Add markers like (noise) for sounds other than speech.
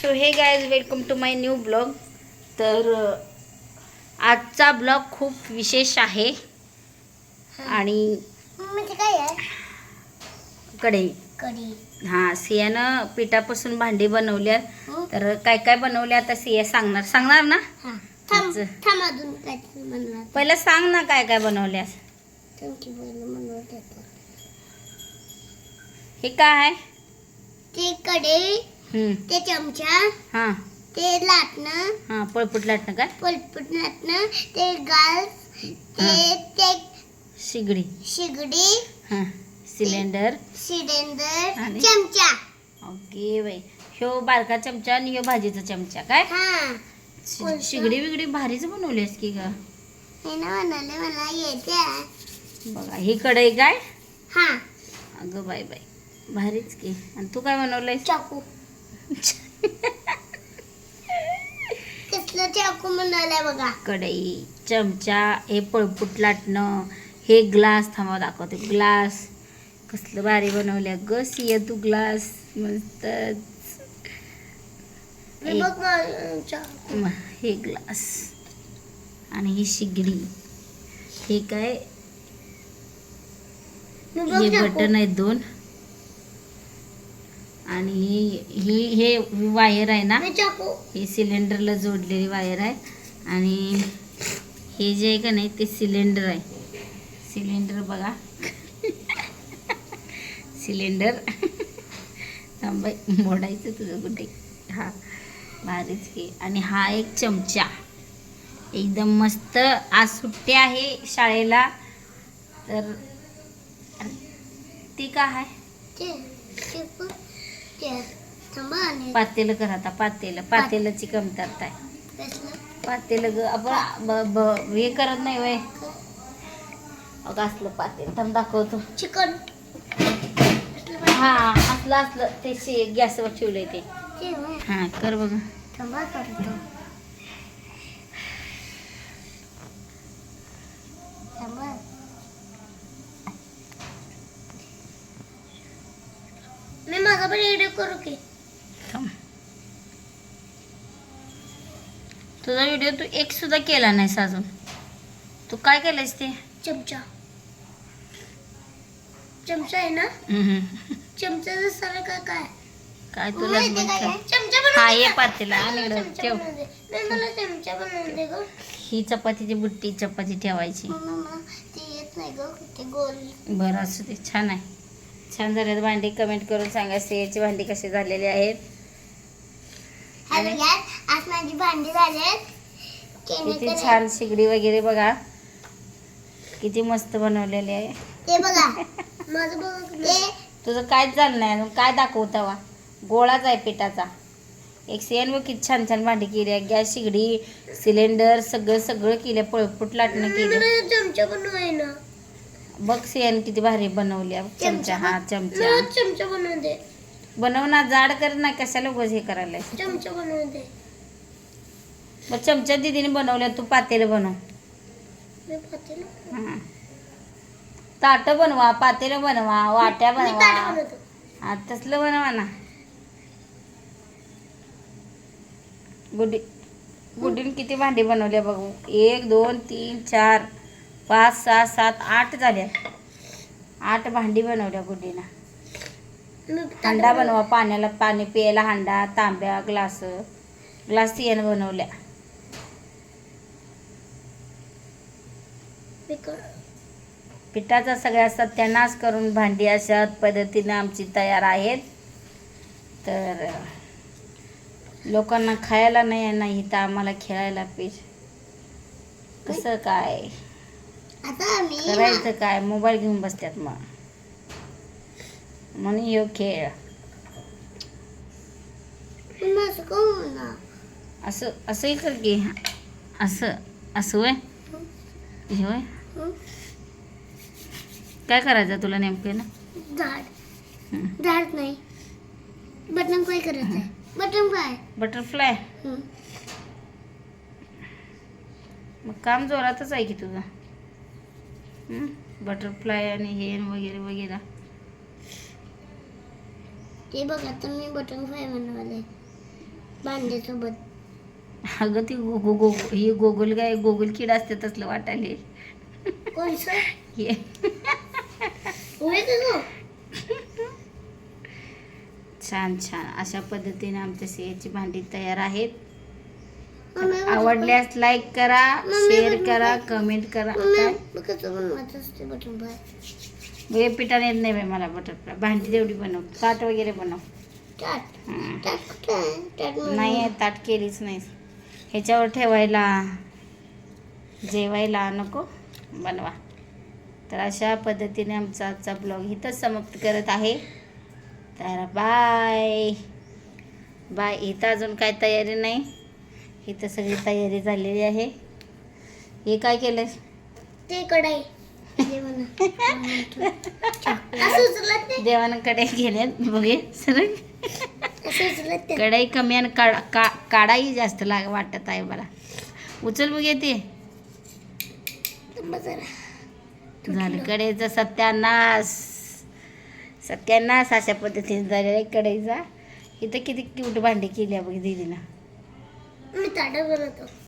So hey guys welcome to my new blog तर आजचा blog खूप विशेष आहे. आणि म्हणजे काय आहे? कडे कढी हां सियानं पिठापासून भांडी बनवल्यात हं? तर काय काय बनवले आता सिया सांगणार. सांगणार ना? पहिलं सांग ना काय काय बनवल्यास हे काय आहे? ते कढई ते चमचा हां. ते लाटणं हां पळपुट लाटणं काय पलपट लाटणं ते गाल ते ते शिगडी. शिगडी हां. सिलेंडर. सिलेंडर आणि? चमचा. ओके बाई. ह्यो बारका चमचा आणि ह्यो भाजीचा चमचा काय? हा. शि- शिगडी बिगडी भारीच बनवलीस की ग. हे ना म्हणाले मला येते. बघा ही कढई काय? हा. अगं बाय बाय भारीच की. आणि तू काय बनवलंयस? चाकू. कसलं चाकू म्हणाले बघा. कढई चमचा हे पळपुट लाटणं हे ग्लास थांबा दाखवते. ग्लास कसलं भारी बनवल्या ग. सिया तू ग्लास. मस्त हे ग्लास. आणि ही शिगडी. हे काय? हे. बटन आहेत दोन. आणि ही ही हे वायर आहे ना ही सिलेंडरला जोडलेली वायर आहे. आणि हे जे आहे का नाही ते सिलेंडर आहे. सिलेंडर बघा. (laughs) सिलेंडर. थांबाय मोडायचं तुझं कुठे? हा भारीच की. आणि हा एक चमचा. एकदम मस्त आज सुट्टी आहे शाळेला. तर ती का आहे? पातेलं. कर आता पातेलं. पातेलाची कमतरता आहे. पातेलं ग आपण हे करत नाही वय. अगं असलं पातेलं थांब दाखवतो. चिकन. हा असलं असलं. ते गॅसवर ठेवलंय ते. हा कर बघ थांबा करतो थांबा मी माझा पण व्हिडिओ करू की. थांब. तुझा व्हिडिओ तू एक सुद्धा केला नाहीस अजून. तू काय केलंयस ते? चमचा. चमचा आहे ना? हम्म. चमचा सारा काय? काय काय तुला माहिती काय आहे? चमचा हा ये. पातेला मला आणि इकडं चमचा ठेव. बनवून दे. नाही, मला चमचा बनवून दे ग. ही चपातीची बुट्टी चपाती ठेवायची. मम्मा मला ते येत नाही ग ते गोल. बरं असू दे छान आहे. छान झालेत भांडी. कमेंट करून सांगा सेची भांडी कशी झालेली आहेत. आज माझी भांडी किती. छान शिगडी वगैरे बघा. किती मस्त बनवलेली आहे. ते बघा (laughs) तुझं कायच झालं नाही काय दाखवतावा? गोळाच आहे पिठाचा. एक सेन व किती छान छान भांडी केली आहे. गॅस शिगडी सिलेंडर सगळं सगळं केलं पळपुट लाटणं केलं बघ सेन किती भारी बनवली. चमचा हा चमचा. चमचा बनवून दे बनव ना जाड कर ना कशाला उगाच हे करायला चमचा बनवून दे मग चमचा दिदीने बनवल्या तू पातेलं बनव. मी हा. ताट बनवा पातेलं बनवा वाट्या मी ताट बनवा. बनवतो. हा तसलं बनवा ना. गुड्डी गुड्डीने किती भांडी बनवल्या बघू. एक दोन तीन चार. पाच सहा सात आठ झाल्या. आठ भांडी बनवल्या गुड्डीनं. हंडा बनवा पाण्याला पाणी प्यायला हांडा तांब्या ग्लास ग्लास तियानं बनवल्या. पिठाचा सगळ्या सत्यानाश करून भांडी अशा पद्धतीनं आमची तयार आहेत. तर लोकांना खायला नाही नाही तर आम्हाला खेळायला पीठ कसं काय? आता मी करायचं काय? मोबाईल घेऊन बसतात मग. म्हणून यो खेळ. ना असं असंही कर की. असं असं होय? हे होय? हं? काय करायचं तुला नेमकं ना? झाड. हं. झाड नाही. बटन काय करायचं आहे. बटन काय बटरफ्लाय हं. मग काम जोरातच आहे की तुझं. बटरफ्लाय आणि हे वगैरे वगैरे. ते बघ आता मी बटन फ्राय बनवले. भांड्यासोबत अगं ती गो गो गो ही गोगल काय गोगल किडा असते तसलं वाटायले? छान छान. अशा पद्धतीने आमच्या सिंहाची भांडी तयार आहेत. आवडल्यास लाईक करा शेअर करा कमेंट करा. काय? हे पिठाने येत नाही बाई मला बटरफ्लाय भांडी तेवढी बनव. ताट वगैरे बनव. नाही. ताट केलीच नाही. ह्याच्यावर ठेवायला जेवायला नको बनवा. तर अशा पद्धतीने आमचा आजचा ब्लॉग इथंच समाप्त करत आहे. तर बाय बाय इथं अजून काय तयारी नाही. इथं सगळी तयारी झालेली आहे. हे काय केलं ते कढाई. ते नाही. देवांकडे घेण्यात बघे सर कढाई कमी आणि काढ का काढाही जास्त लाग वाटत आहे मला. उचल बघ जरा. झालं. कढईचा सत्यानाश सत्यानाश अशा पद्धतीने झालेला आहे कढईचा. इथं किती क्यूट भांडी केली आहे बघ दिदीनं. मी ताटं बनवतो